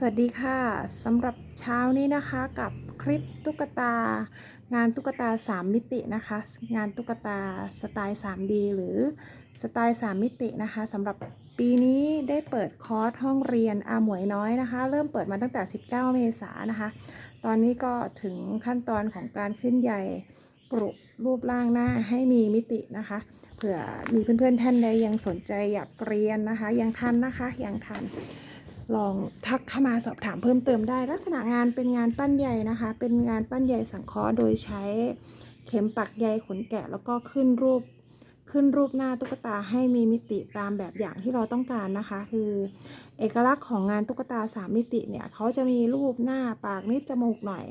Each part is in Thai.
สวัสดีค่ะสำหรับเช้านี้นะคะกับคลิปตุ๊กตา งานตุ๊กตา 3 มิตินะคะ งานตุ๊กตาสไตล์ 3D หรือสไตล์ 3 มิตินะคะสำหรับปีนี้ได้เปิดคอร์สห้องเรียนอาหมวยน้อยนะคะ เริ่มเปิดมาตั้งแต่ 19 เมษายนนะคะ ตอนนี้ก็ถึงขั้นตอนของการขึ้นใยกรุรูปร่างหน้าให้มีมิตินะคะเผื่อมีเพื่อนๆท่านใดยังสนใจอยากเรียนนะคะ ยังทันนะคะยังทัน ลองทักเข้ามาสอบถามเพิ่มเติมได้ ลักษณะงานเป็นงานปั้นใยนะคะ เป็นงานปั้นใยสังเคราะห์โดยใช้เข็มปักใยขนแกะ แล้วก็ขึ้นรูปขึ้นรูปหน้าตุ๊กตาให้มีมิติตามแบบอย่างที่เราต้องการนะคะ คือ เอกลักษณ์ของงานตุ๊กตา 3 มิติเนี่ยเขาจะมีรูปหน้าปากนิดจมูกหน่อย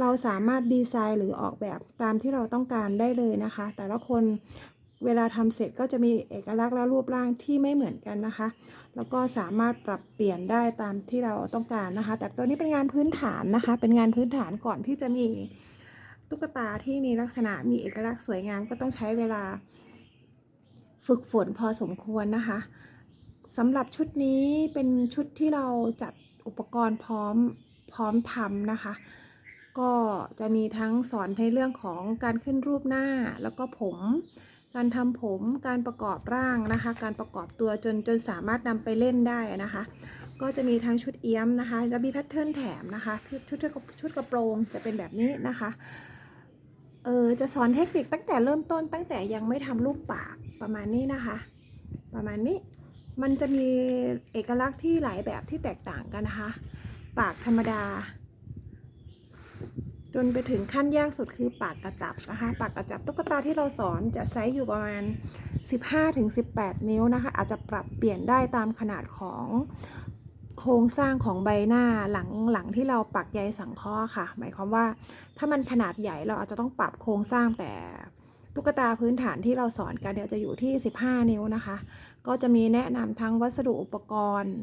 เราสามารถดีไซน์หรือออกแบบตามที่เราต้องการได้เลยนะคะ แต่ละคน เวลาทำเสร็จก็จะมีเอกลักษณ์และรูปร่างที่ไม่เหมือนกันนะคะ แล้วก็สามารถปรับเปลี่ยนได้ตามที่เราต้องการนะคะ แต่ตัวนี้เป็นงานพื้นฐานนะคะ เป็นงานพื้นฐานก่อนที่จะมีตุ๊กตาที่มีลักษณะมีเอกลักษณ์สวยงามก็ต้องใช้เวลา ฝึกฝนพอสมควรนะคะสำหรับชุดนี้เป็นชุดที่เราจัดอุปกรณ์พร้อมพร้อมทำนะคะ ก็จะมีทั้งสอนในเรื่องของการขึ้นรูปหน้าแล้วก็ผม การทำผม การประกอบร่างนะคะ การประกอบตัวจนจนสามารถนำไปเล่นได้นะคะ ก็จะมีทั้งชุดเอี้ยมนะคะ จะมีแพทเทิร์นแถมนะคะชุดชุดชุดกระโปรงจะเป็นแบบนี้นะคะเออจะสอนเทคนิคตั้งแต่เริ่มต้นตั้งแต่ยังไม่ทำรูปปากประมาณนี้นะคะ ประมาณนี้มันจะมีเอกลักษณ์ที่หลายแบบที่แตกต่างกันนะคะ ปากธรรมดา จนไปถึงขั้นยากสุดคือปากกระจับนะคะปากกระจับตุ๊กตาที่เราสอนจะไซส์อยู่ประมาณ 15-18 นิ้วนะคะ อาจจะปรับเปลี่ยนได้ตามขนาดของโครงสร้างของใบหน้าหลังหลังที่เราปักใยสังเคราะห์ค่ะ หมายความว่าถ้ามันขนาดใหญ่เราอาจจะต้องปรับโครงสร้างแต่ตุ๊กตาพื้นฐานที่เราสอนกันเดี๋ยวจะอยู่ที่ 15 นิ้วนะคะ ก็จะมีแนะนำทั้งวัสดุอุปกรณ์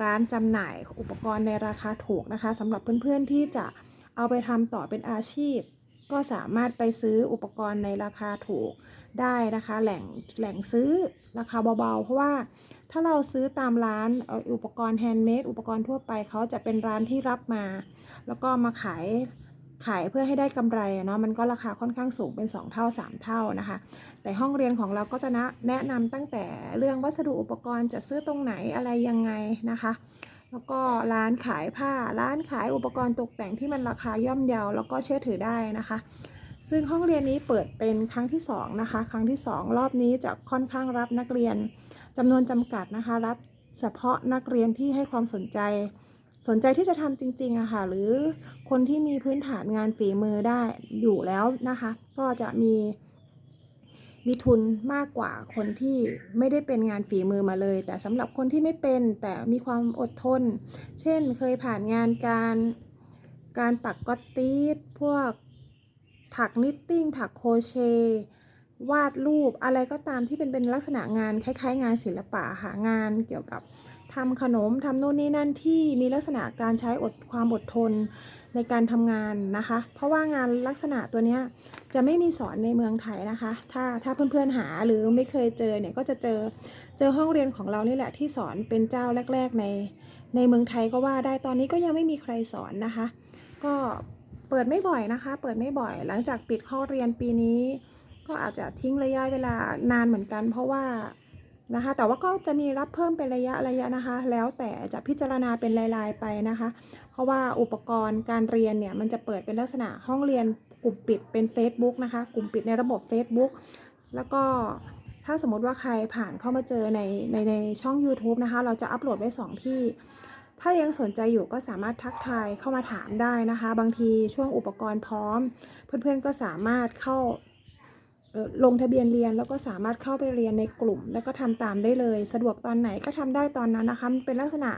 ร้านจำหน่ายอุปกรณ์ในราคาถูกนะคะสำหรับเพื่อนๆที่จะ เอาไปทำต่อเป็นอาชีพ ก็สามารถไปซื้ออุปกรณ์ในราคาถูกได้นะคะ แหล่งแหล่งซื้อราคาเบาๆ เพราะว่าถ้าเราซื้อตามร้านเอาอุปกรณ์แฮนด์เมดอุปกรณ์ทั่วไปเขาจะเป็นร้านที่รับมา แล้วก็มาขายขายเพื่อให้ได้กำไรเนาะมันก็ราคาค่อนข้างสูงเป็น 2 เท่า 3 เท่านะคะ แต่ห้องเรียนของเราก็จะนะแนะนำตั้งแต่เรื่องวัสดุอุปกรณ์จะซื้อตรงไหนอะไรยังไงนะคะ แล้วก็ร้านขายผ้าร้านขายอุปกรณ์ตกแต่งที่มันราคาย่อมเยาแล้วก็เชื่อถือได้นะคะ ซึ่งห้องเรียนนี้เปิดเป็นครั้งที่สองนะคะครั้งที่สองรอบนี้จะค่อนข้างรับนักเรียนจำนวนจำกัดนะคะ รับเฉพาะนักเรียนที่ให้ความสนใจ สนใจที่จะทำจริงๆอะค่ะหรือคนที่มีพื้นฐานงานฝีมือได้อยู่แล้วนะคะ ก็จะมี มีทุนมากกว่าคนที่ไม่ได้เป็นงานฝีมือมาเลย แต่สำหรับคนที่ไม่เป็นแต่มีความอดทน เช่นเคยผ่านงานการการปักก๊อตตีดพวกถักนิตติ้งถักโครเช วาดรูปอะไรก็ตามที่เป็นเป็นลักษณะงานคล้ายๆ งานศิลปะหางานเกี่ยวกับ ทำขนมทำโน่นนี่นั่นที่มีลักษณะการใช้อดความอดทนในการทำงานนะคะ เพราะว่างานลักษณะตัวนี้จะไม่มีสอนในเมืองไทยนะคะ ถ้าถ้าเพื่อนๆหาหรือไม่เคยเจอเนี่ยก็จะเจอเจอห้องเรียนของเรานี่แหละที่สอนเป็นเจ้าแรก ๆ ในในเมืองไทยก็ว่าได้ตอนนี้ก็ยังไม่มีใครสอนนะคะ ก็เปิดไม่บ่อยนะคะ เปิดไม่บ่อย หลังจากปิดข้อเรียนปีนี้ ก็อาจจะทิ้งระยะเวลานานเหมือนกัน เพราะว่า นะคะ แต่ว่าก็จะมีรับเพิ่มเป็นระยะระยะนะคะ แล้วแต่จะพิจารณาเป็นรายๆไปนะคะ เพราะว่าอุปกรณ์การเรียนเนี่ยมันจะเปิดเป็นลักษณะห้องเรียนกลุ่มปิดเป็น Facebook นะคะ กลุ่มปิดในระบบ Facebook แล้วก็ถ้าสมมติว่าใครผ่านเข้ามาเจอในในในช่อง YouTube นะคะ เราจะอัปโหลดไว้ 2 ที่ ถ้ายังสนใจอยู่ก็สามารถทักทายเข้ามาถามได้นะคะ บางทีช่วงอุปกรณ์พร้อม เพื่อนๆก็สามารถเข้า ลงทะเบียนเรียนแล้วก็สามารถเข้าไปเรียนในกลุ่ม แล้วก็ทำตามได้เลย สะดวกตอนไหนก็ทำได้ตอนนั้นนะคะมันเป็นลักษณะ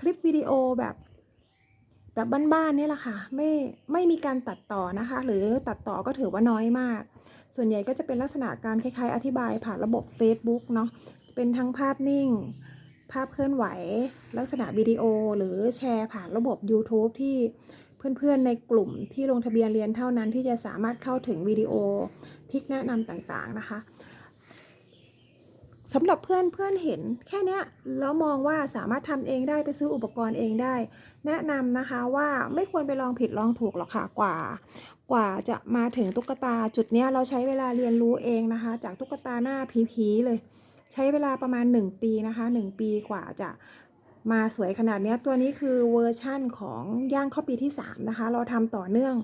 คลิปวิดีโอแบบแบบบ้านๆนี่แหละค่ะไม่ไม่มีการตัดต่อนะคะ หรือตัดต่อก็ถือว่าน้อยมาก ส่วนใหญ่ก็จะเป็นลักษณะการคล้ายๆ อธิบายผ่านระบบ Facebook เนาะจะเป็นทั้งภาพนิ่ง ภาพเคลื่อนไหว ลักษณะวิดีโอหรือแชร์ผ่านระบบ YouTube ที่ เพื่อนๆในกลุ่มที่ลงทะเบียนเรียนเท่านั้นที่จะสามารถเข้าถึงวิดีโอทิกแนะนำต่างๆนะคะสำหรับเพื่อนเพื่อนเห็นแค่นี้แล้วมองว่าสามารถทำเองได้ไปซื้ออุปกรณ์เองได้ แนะนำนะคะว่าไม่ควรไปลองผิดลองถูกหรอกค่ะกว่า กว่าจะมาถึงตุ๊กตาจุดนี้เราใช้เวลาเรียนรู้เองนะคะ จากตุ๊กตาหน้าผีๆเลย ใช้เวลาประมาณ 1 ปีนะคะ 1 ปีกว่าจะ มาสวยขนาดนี้ตัวนี้คือเวอร์ชั่นของย่างเข้าปีที่ 3 นะคะ เราทำต่อเนื่อง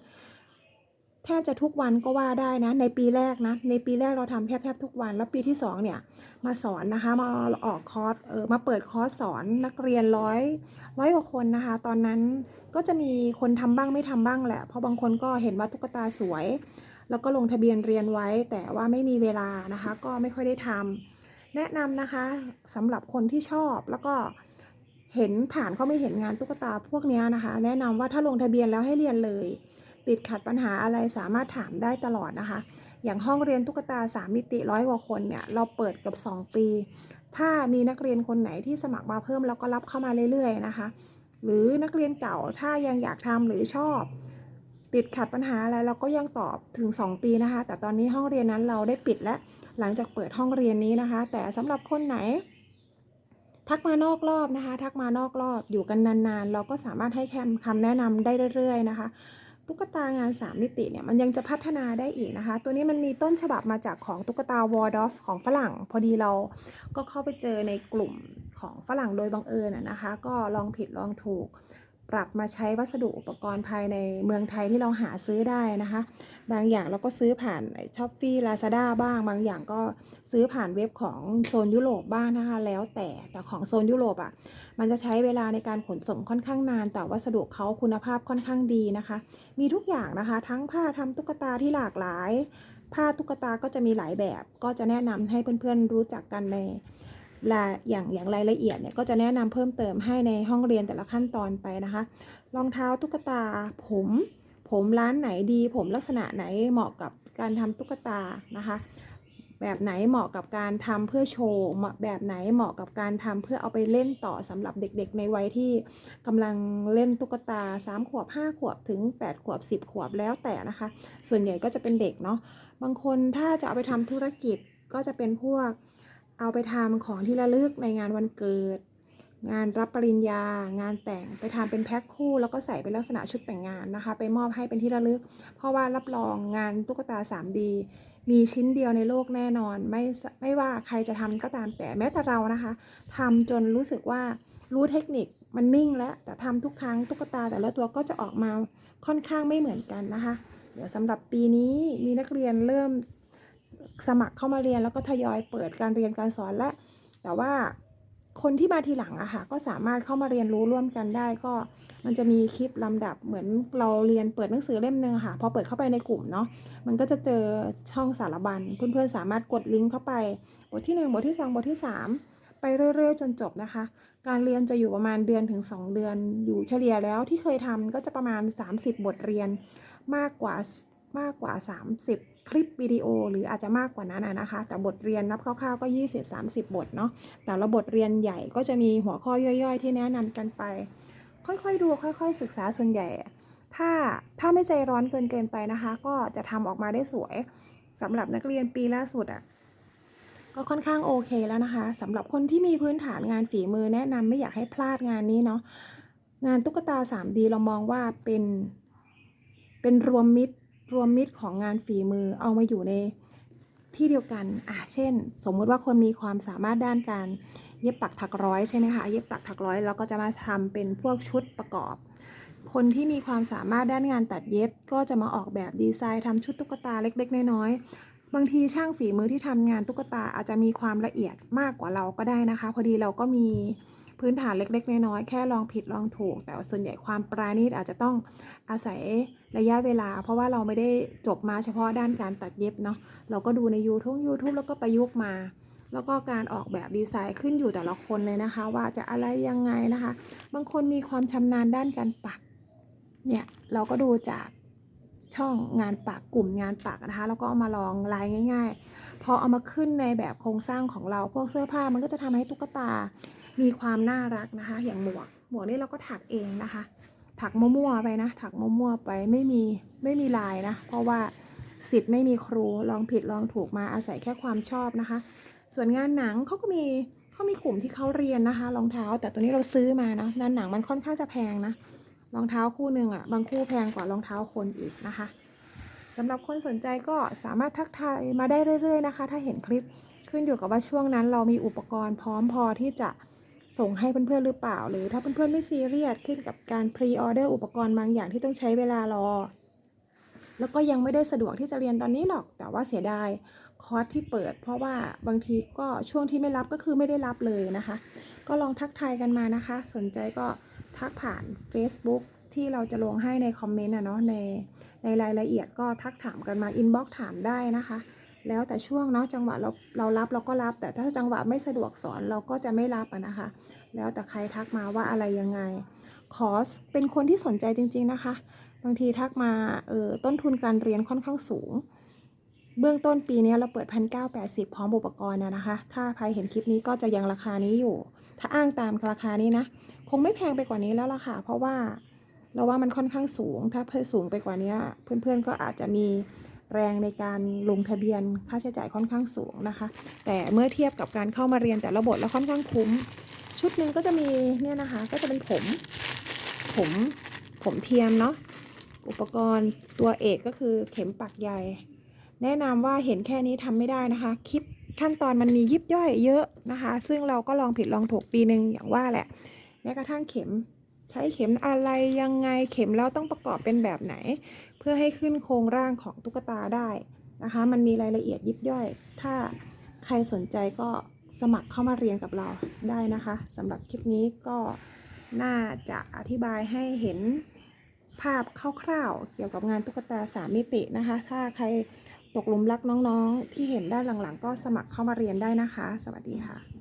แทบจะทุกวันก็ว่าได้นะ ในปีแรกนะ ในปีแรกเราทำแทบแทบทุกวัน แล้วปีที่ 2 เนี่ย มาสอนนะคะ มาออกคอร์สเออมาเปิดคอร์สสอนนักเรียนร้อยร้อยกว่าคนนะคะ ตอนนั้นก็จะมีคนทำบ้างไม่ทำบ้างแหละ เพราะบางคนก็เห็นว่าตุ๊กตาสวย แล้วก็ลงทะเบียนเรียนไว้ แต่ว่าไม่มีเวลานะคะ ก็ไม่ค่อยได้ทำแนะนำนะคะสำหรับคนที่ชอบแล้วก็ เห็นผ่านเขาไม่เห็นงานตุ๊กตาพวกนี้นะคะ แนะนำว่าถ้าลงทะเบียนแล้วให้เรียนเลย ติดขัดปัญหาอะไรสามารถถามได้ตลอดนะคะ อย่างห้องเรียนตุ๊กตา 3 มิติร้อยกว่าคนเนี่ยเราเปิดเกับ2 ปี ถ้ามีนักเรียนคนไหนที่สมัครมาเพิ่มแล้วก็รับเข้ามาเรื่อยๆนะคะ หรือนักเรียนเก่าถ้ายังอยากทำหรือชอบ ติดขัดปัญหาอะไรเราก็ยังตอบถึง 2 ปีนะคะ แต่ตอนนี้ห้องเรียนนั้นเราได้ปิดแล้วหลังจากเปิดห้องเรียนนี้นะคะ แต่สำหรับคนไหน ทักมานอกรอบนะคะ ทักมานอกรอบอยู่กันนานๆ เราก็สามารถให้แคมคำแนะนำได้เรื่อย ๆ นะคะ ตุ๊กตางาน 3 มิติเนี่ยมันยังจะพัฒนาได้อีกนะคะ ตัวนี้มันมีต้นฉบับมาจากของตุ๊กตาวอร์ดอฟของฝรั่ง พอดีเราก็เข้าไปเจอในกลุ่มของฝรั่งโดยบังเอิญนะคะ ก็ลองผิดลองถูกปรับมาใช้วัสดุอุปกรณ์ภายในเมืองไทยที่เราหาซื้อได้นะคะ บางอย่างเราก็ซื้อผ่านช้อปปี้ลาซาด้าบ้าง บางอย่างก็ ซื้อผ่านเว็บของโซนยุโรปบ้างนะคะ แล้วแต่แต่ของโซนยุโรปอะมันจะใช้เวลาในการขนส่งค่อนข้างนาน แต่วัสดุเขาคุณภาพค่อนข้างดีนะคะ มีทุกอย่างนะคะ ทั้งผ้าทำตุ๊กตาที่หลากหลาย ผ้าตุ๊กตาก็จะมีหลายแบบ ก็จะแนะนำให้เพื่อนๆรู้จักกันในรายอย่างอย่างรายละเอียดเนี่ยก็จะแนะนำเพิ่มเติมให้ในห้องเรียนแต่ละขั้นตอนไปนะคะ รองเท้าตุ๊กตาผม ผมร้านไหนดี ผมลักษณะไหนเหมาะกับการทำตุ๊กตานะคะ แบบไหนเหมาะกับการทำเพื่อโชว์แบบไหนเหมาะกับการทำเพื่อเอาไปเล่นต่อสำหรับเด็กๆ ในวัยที่กำลังเล่นตุ๊กตา 3 ขวบ 5 ขวบถึง 8 ขวบ 10 ขวบแล้วแต่นะคะ ส่วนใหญ่ก็จะเป็นเด็กเนาะบางคนถ้าจะเอาไปทำธุรกิจก็จะเป็นพวกเอาไปทำของที่ระลึกในงานวันเกิด งานรับปริญญา งานแต่งไปทำเป็นแพ็คคู่แล้วก็ใส่เป็นลักษณะชุดแต่งงานนะคะ ไปมอบให้เป็นที่ระลึก เพราะว่ารับรองงานตุ๊กตา 3D มีชิ้นเดียวในโลกแน่นอน ไม่ไม่ว่าใครจะทำก็ตามแต่แม้แต่เรานะคะทำจนรู้สึกว่ารู้เทคนิคมันนิ่งแล้วแต่ทำทุกครั้งตุ๊กตาแต่ละตัวก็จะออกมาค่อนข้างไม่เหมือนกันนะคะ เดี๋ยวสำหรับปีนี้มีนักเรียนเริ่มสมัครเข้ามาเรียนแล้วก็ทยอยเปิดการเรียนการสอนและแต่ว่า คนที่มาทีหลังอะค่ะก็สามารถเข้ามาเรียนรู้ร่วมกันได้ก็มันจะมีคลิปลำดับเหมือนเราเรียนเปิดหนังสือเล่มหนึ่งค่ะพอเปิดเข้าไปในกลุ่มเนาะมันก็จะเจอช่องสารบัญเพื่อนๆสามารถกดลิงก์เข้าไปบทที่ 1 บทที่ 2 บทที่ 3 ไปเรื่อยๆ จนจบนะคะ การเรียนจะอยู่ประมาณเดือนถึง 2 เดือน อยู่เฉลี่ยแล้วที่เคยทำก็จะประมาณ 30 บทเรียนมากกว่า มากกว่า 30 คลิปวิดีโอ หรืออาจจะมากกว่านั้นนะคะ แต่บทเรียนนับคร่าวๆก็ 20-30 บทเนาะแต่ละบทเรียนใหญ่ก็จะมีหัวข้อย่อยๆ ที่แนะนำกันไป ค่อยๆดูค่อยๆ ศึกษาส่วนใหญ่ ถ้าถ้าไม่ใจร้อนเกินเกินไปนะคะ ก็จะทำออกมาได้สวยสำหรับนักเรียนปีล่าสุดอะ่ะก็ค่อนข้างโอเคแล้วนะคะสำหรับคนที่มีพื้นฐานงานฝีมือแนะนำไม่อยากให้พลาดงานนี้เนาะงานตุ๊กตา 3D เรามองว่าเป็น เป็นรวมมิตร รวมมิตรของงานฝีมือเอามาอยู่ในที่เดียวกันอะเช่น สมมุติว่าคนมีความสามารถด้านการเย็บปักถักร้อยใช่ไหมคะ เย็บปักถักร้อยแล้วก็จะมาทำเป็นพวกชุดประกอบ คนที่มีความสามารถด้านงานตัดเย็บ ก็จะมาออกแบบดีไซน์ทำชุดตุ๊กตาเล็ก ๆ น้อยๆ บางทีช่างฝีมือที่ทำงานตุ๊กตาอาจจะมีความละเอียดมากกว่าเราก็ได้นะคะ พอดีเราก็มี พื้นฐานเล็ก ๆ น้อยๆแค่ลองผิดลองถูก แต่ส่วนใหญ่ความปราณีตอาจจะต้องอาศัยระยะเวลา เพราะว่าเราไม่ได้จบมาเฉพาะด้านการตัดเย็บเนาะเราก็ดูใน YouTube YouTube แล้วก็ประยุกต์มา แล้วก็การออกแบบดีไซน์ขึ้นอยู่แต่ละคนเลยนะคะ ว่าจะอะไรยังไงนะคะ บางคนมีความชำนาญด้านการปักเนี่ยเราก็ดูจากช่องงานปักกลุ่มงานปักนะคะ แล้วก็เอามาลองลายง่าย ๆ พอเอามาขึ้นในแบบโครงสร้างของเราพวกเสื้อผ้ามันก็จะทำให้ตุ๊กตา มีความน่ารักนะคะ อย่างหมวก หมวกนี่เราก็ถักเองนะคะ ถักมั่วๆไปนะ ถักมั่วๆไปไม่มีไม่มีลายนะ เพราะว่าสิทธิ์ไม่มีครูลองผิดลองถูกมาอาศัยแค่ความชอบนะคะ ส่วนงานหนังเขาก็มีเขามีกลุ่มที่เขาเรียนนะคะรองเท้า แต่ตัวนี้เราซื้อมานะงานหนังมันค่อนข้างจะแพงนะรองเท้าคู่หนึ่งอะ่ะบางคู่แพงกว่ารองเท้าคนอีกนะคะสำหรับคนสนใจก็สามารถทักทายมาได้เรื่อย ๆ นะคะ ถ้าเห็นคลิปขึ้นอยู่กับว่าช่วงนั้นเรามีอุปกรณ์พร้อมพอที่จะ ส่งให้เพื่อนๆหรือเปล่า หรือถ้าเพื่อนๆไม่ซีเรียสขึ้นกับการพรีออเดอร์อุปกรณ์บางอย่างที่ต้องใช้เวลารอ แล้วก็ยังไม่ได้สะดวกที่จะเรียนตอนนี้หรอก แต่ว่าเสียดายคอร์สที่เปิด เพราะว่าบางทีก็ช่วงที่ไม่รับก็คือไม่ได้รับเลยนะคะ ก็ลองทักทายกันมานะคะ สนใจก็ทักผ่าน Facebook ที่เราจะลงให้ในคอมเมนต์อะเนาะในในรายละเอียดก็ทักถามกันมาอินบ็อกถามได้นะคะ แล้วแต่ช่วงเนาะจังหวะเราเรารับเราก็รับ แต่ถ้าจังหวะไม่สะดวกสอนเราก็จะไม่รับนะคะ แล้วแต่ใครทักมาว่าอะไรยังไงคอร์สเป็นคนที่สนใจจริง ๆนะคะ บางทีทักมาเออต้นทุนการเรียนค่อนข้างสูง เบื้องต้นปีนี้เราเปิดพันเก้าแปดสิบพร้อมอุปกรณ์นะนะคะ ถ้าใครเห็นคลิปนี้ก็จะยังราคานี้อยู่ ถ้าอ้างตามราคานี้นะ คงไม่แพงไปกว่านี้แล้วล่ะค่ะ เพราะว่าเราว่ามันค่อนข้างสูง ถ้าเพิ่มสูงไปกว่านี้เพื่อนๆก็อาจจะมี แรงในการลงทะเบียนค่าใช้จ่ายค่อนข้างสูงนะคะ แต่เมื่อเทียบกับการเข้ามาเรียนแต่ละบทแล้วค่อนข้างคุ้ม ชุดหนึ่งก็จะมีเนี่ยนะคะก็จะเป็นผม ผมผมเทียมเนาะอุปกรณ์ตัวเอกก็คือเข็มปักใยแนะนำว่าเห็นแค่นี้ทำไม่ได้นะคะ คลิปขั้นตอนมันมียิบย่อยเยอะนะคะ ซึ่งเราก็ลองผิดลองถูกปีหนึ่งอย่างว่าแหละแม้กระทั่งเข็มใช้เข็มอะไรยังไงเข็มแล้วต้องประกอบเป็นแบบไหน เพื่อให้ขึ้นโครงร่างของตุ๊กตาได้นะคะ มันมีรายละเอียดยิบย่อย ถ้าใครสนใจก็สมัครเข้ามาเรียนกับเราได้นะคะสำหรับคลิปนี้ก็น่าจะอธิบายให้เห็นภาพคร่าวๆเกี่ยวกับงานตุ๊กตาสามมิตินะคะ ถ้าใครตกหลุมรักน้องๆ ที่เห็นด้านหลังๆ ก็สมัครเข้ามาเรียนได้นะคะ สวัสดีค่ะ